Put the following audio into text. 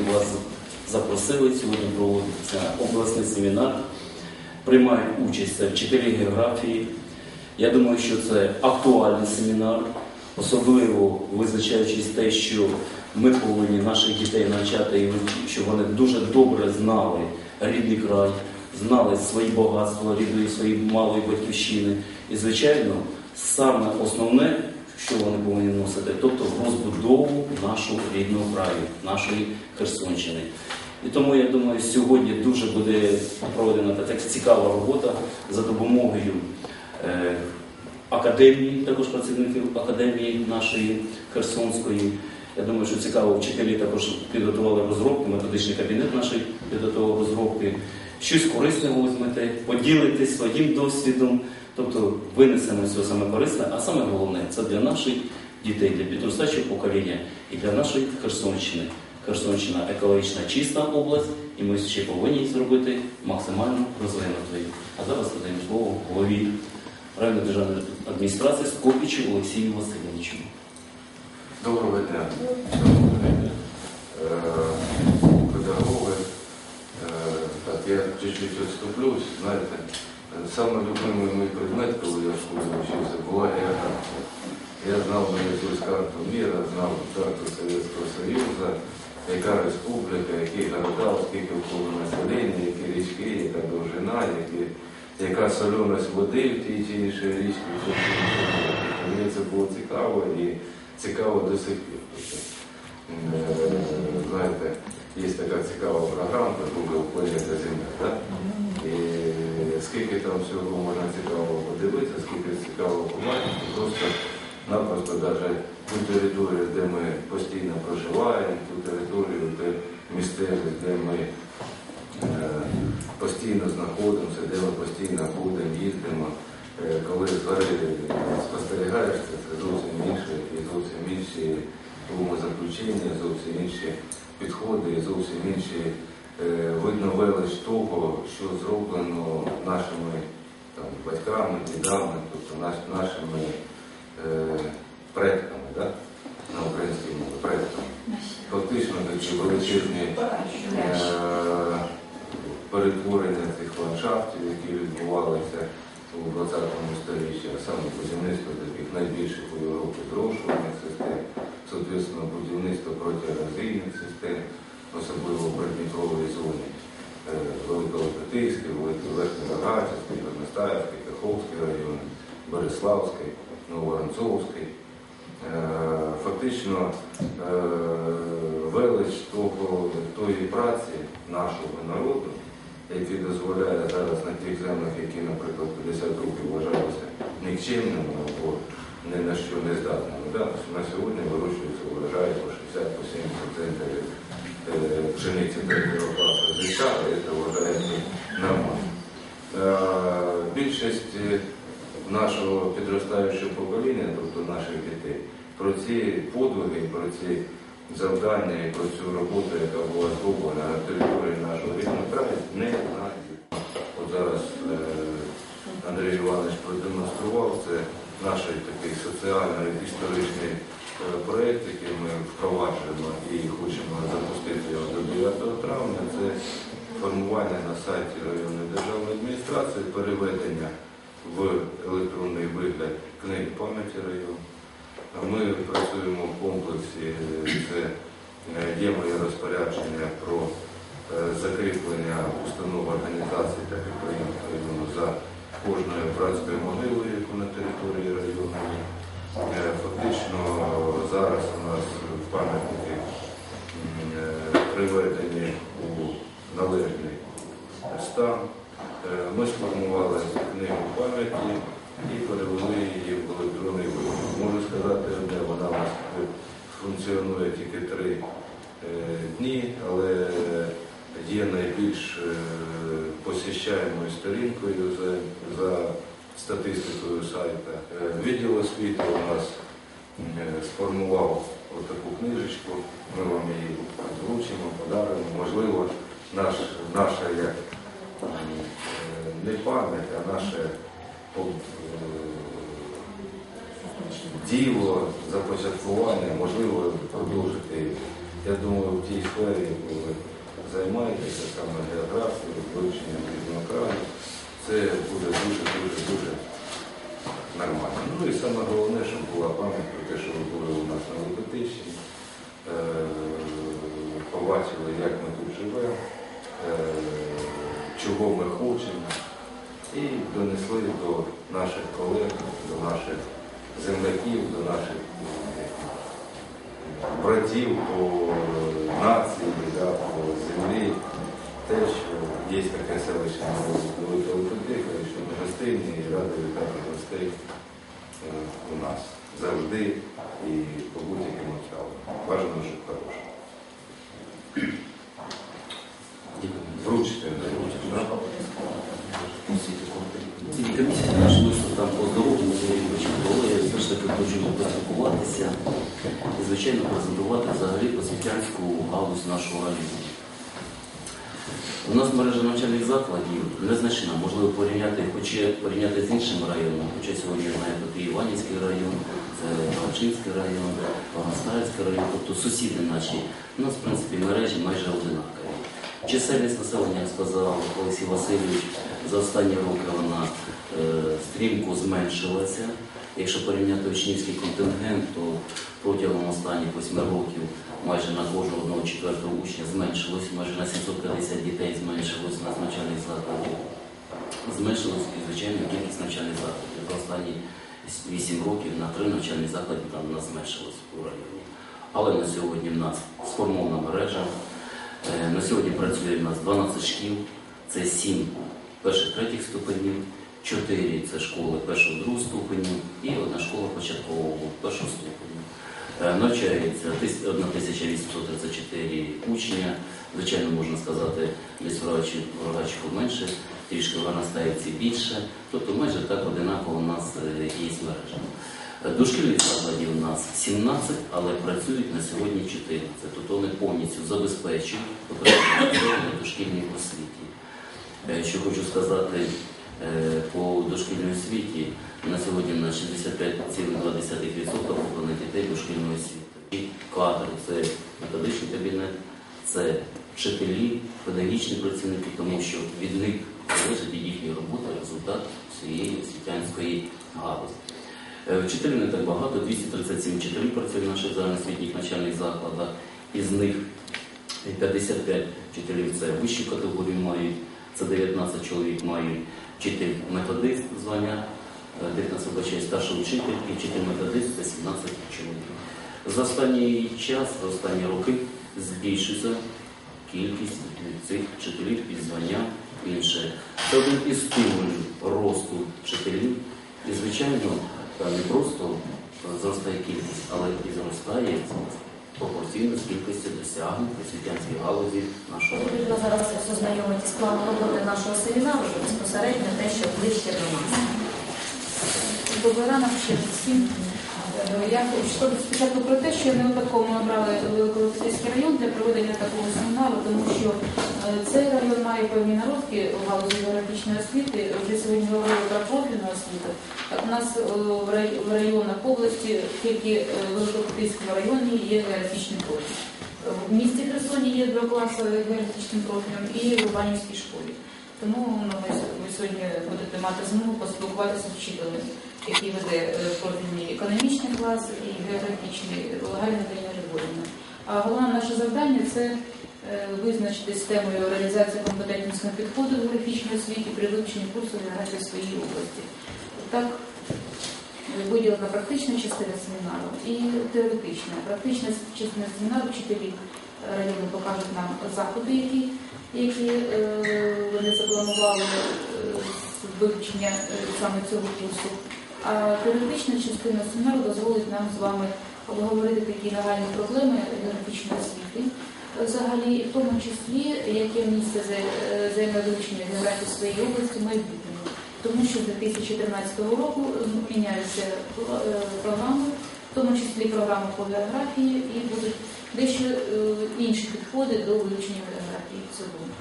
ми вас запросили. Сьогодні проводиться обласний семінар. Приймають участь вчителі географії. Я думаю, що це актуальний семінар, особливо визначаючись те, що ми повинні наших дітей навчати, щоб вони дуже добре знали рідний край, знали свої багатства рідної, своєї малої батьківщини. І, звичайно, саме основне, що вони повинні носити, тобто в розбудову нашого рідного краю, нашої Херсонщини. І тому я думаю, сьогодні дуже буде проведена така цікава робота за допомогою е, академії, також працівників академії нашої Херсонської. Я думаю, що цікаво, вчителі також підготували розробки, методичний кабінет наш підготував розробки. Щось корисне візьмете, поділитесь своїм досвідом, тобто винесемо все саме корисне, а саме головне це для наших дітей, для підростаючого покоління і для нашої Херсонщини. Херсонщина екологічна чиста область, і ми ще повинні зробити максимально розвинутою. А зараз надаємо слово голові районної державної адміністрації Скопічу Олексію Васильовичу. Доброго дня, шановні е, педагоги. Е, Так, я чуть-чуть відступлюсь. Знаєте, е, саме любимий мій предмет, коли я в школі вчився, була географія. Я знав наизусть карту міра, знав карту Совєтського Союзу, яка республіка, які города, скільки в кого населення, які річки, яка довжина, які, яка соленість води в тій чи іншій річці. Мені це було цікаво і цікаво до сих пір. Е, Знаєте, є така цікава програма, Google Планета Земля. Да? І скільки там всього можна цікавого подивитися, скільки цікавого побачити, просто напросто навіть ту територію, де ми постійно проживаємо, ту територію, де місцевість, де ми е, постійно знаходимося, де ми постійно будемо, їздимо. Е, Коли згори спостерігаєш, це, це зовсім інше і зовсім інші умозаключення, зовсім інші підходи, зовсім інші е, видно велич того, що зроблено нашими там, батьками, дідами, тобто наш, нашими е, предками, да? на українській мові, предками. Фактично такі величезні е, перетворення цих ландшафтів, які відбувалися у 20 столітті, а саме будівництво таких найбільших у Європі зрошувальних систем, соответственно, будівництво протиерозійних систем, особливо в Придніпровій зоні, е, Великолопетийський, Великий Верхньорогачівський, Горностаївський, Каховський район, Бориславський, Новоронцовський. Е, Фактично е, велич того, тої праці нашого народу, який дозволяє зараз на тих землях, які, наприклад, 50 років вважалися нікчемними або ні на що не здатними. Да? На сьогодні вирощується врожай по 60 по 70 центнерів е, пшениці третього класу зліка, і це вважається нормально. Е, Більшість е, нашого підростаючого покоління, тобто наших дітей, про ці подвиги, про ці завдання і про цю роботу, яка була зроблена на території нашого рідного краю, не знають. От зараз Андрій Іванович продемонстрував це наш такий соціально-історичний е, проєкт, який ми впроваджуємо і хочемо запустити його до 9 травня. Це формування на сайті районної державної адміністрації, переведення в електронний вигляд книги пам'яті району. Ми працюємо в комплексі, це е, є моє розпорядження про е, закріплення установ організацій та підприємств району за кожною братською могилою, яку на території району. Е, Фактично зараз у нас пам'ятники е, приведені у належний стан. Е, Ми сформували книгу пам'яті і перевели її в електронний вигляд. Можу сказати, одне, вона у нас функціонує тільки три дні, але є найбільш посіщаємою сторінкою статистикою сайта. Е, Відділ освіти у нас е, сформував отаку книжечку, ми вам її вручимо, подаримо. Можливо, наш, наша як е, не пам'ять, а наше діло, започаткування, можливо, продовжити Я думаю, в тій сфері, яку ви займаєтеся, саме географією, вивченням різного це буде дуже-дуже дуже нормально. Ну і саме головне, щоб була пам'ять про те, що ви були у нас на репетиції, е, побачили, як ми тут живемо, е, чого ми хочемо, і донесли до наших колег, до наших земляків, до наших е, братів по нації, да, по землі, те, що є таке селище на Велика Липотика, і що ми вітати гостей е, у нас завжди і по будь-яким обставинам. Бажано, щоб хороше. Дякую. Вручте. да? Ці комісії наш виступ там по здоров'ю. Я все ж таки хочу поспілкуватися і, звичайно, презентувати взагалі освітянську галузь нашого району. У нас мережа навчальних закладів незначна, можливо порівняти, хоче порівняти з іншими районами, хоча сьогодні я знаю, і Іванівський район, це Галчинський район, Погостаївський район, тобто сусіди наші. У нас, в принципі, мережі майже одинакові. Чисельність населення, як сказав Олексій Васильович, за останні роки вона е, стрімко зменшилася. Якщо порівняти учнівський контингент, то протягом останніх восьми років майже на кожного одного четвертого учня зменшилось, майже на 750 дітей зменшилось на навчальних закладів. Зменшилась і, звичайно, кількість навчальних закладів. За останні 8 років на три навчальні заклади там у нас зменшилось у районі. Але на сьогодні в нас сформована мережа. Е, На сьогодні працює в нас 12 шкіл, це 7 перших третіх ступенів, 4 це школи першого другого ступеню і одна школа початкового першого ступеню. Е, Навчається 1834 учня, звичайно, можна сказати, десь в Рогачику менше, трішки в Горностаївці більше, тобто майже так одинаково у нас е, є мережа. Е, Дошкільних закладів у нас 17, але працюють на сьогодні 14. Тобто вони повністю забезпечують на дошкільній освіті. Е, Що хочу сказати е, по дошкільній освіті, сьогодні на 65,2% охоплено дітей дошкільної освіти. І кадри це методичний кабінет, це вчителі, педагогічні працівники, тому що від них залежить від їхньої роботи результат всієї освітянської галузі. Е, Вчителів не так багато, 237 вчителів працює в наших загальноосвітніх навчальних закладах. Із них 55 вчителів це вищі категорії мають, це 19 чоловік мають вчитель методист звання, 19 вибачає старший вчитель і вчитель методист це 17 чоловік. За останній час, за останні роки збільшується кількість цих вчителів і звання інше. Це один із стимулів росту вчителів. І, звичайно, не просто зростає кількість, але і зростає пропорційно з кількістю досягнень освітянській галузі нашого. Потрібно зараз ознайомитись з планом роботи нашого семінару, безпосередньо те, що ближче до нас. Добрий ранок ще всім. Е, Я хочу спочатку про те, що не випадково ми обрали Великолопецький район для проведення такого семінару, тому що е, цей район має певні народки у галузі географічної освіти. Вже сьогодні говорили про профільну освіту. Так у нас е, в районах області тільки в Великолопецькому районі є географічний профіль. В місті Херсоні є два класи географічним профілем і в Іванівській школі. Тому ну, ви сьогодні будете мати змогу поспілкуватися з вчителем, який веде е, профільний економічний клас і географічний Дар'я Григорівна. А головне наше завдання це е, визначити системою реалізації компетентностного підходу в географічній освіті при вивченні курсу географії своїй області. Так е, виділена практична частина семінару і теоретична. Практична частина семінару вчителі району покажуть нам заходи, які які вони запланували з вивчення саме цього курсу. Теоретична частина семінару дозволить нам з вами обговорити такі нагальні проблеми географічної освіти. Взагалі, і в тому числі, яке місце е, займе вивчення географії своєї області в майбутньому. Тому що з 2013 року е, міняються е, програми, в тому числі програми по географії, і будуть дещо е, інші підходи до вивчення географії в цілому.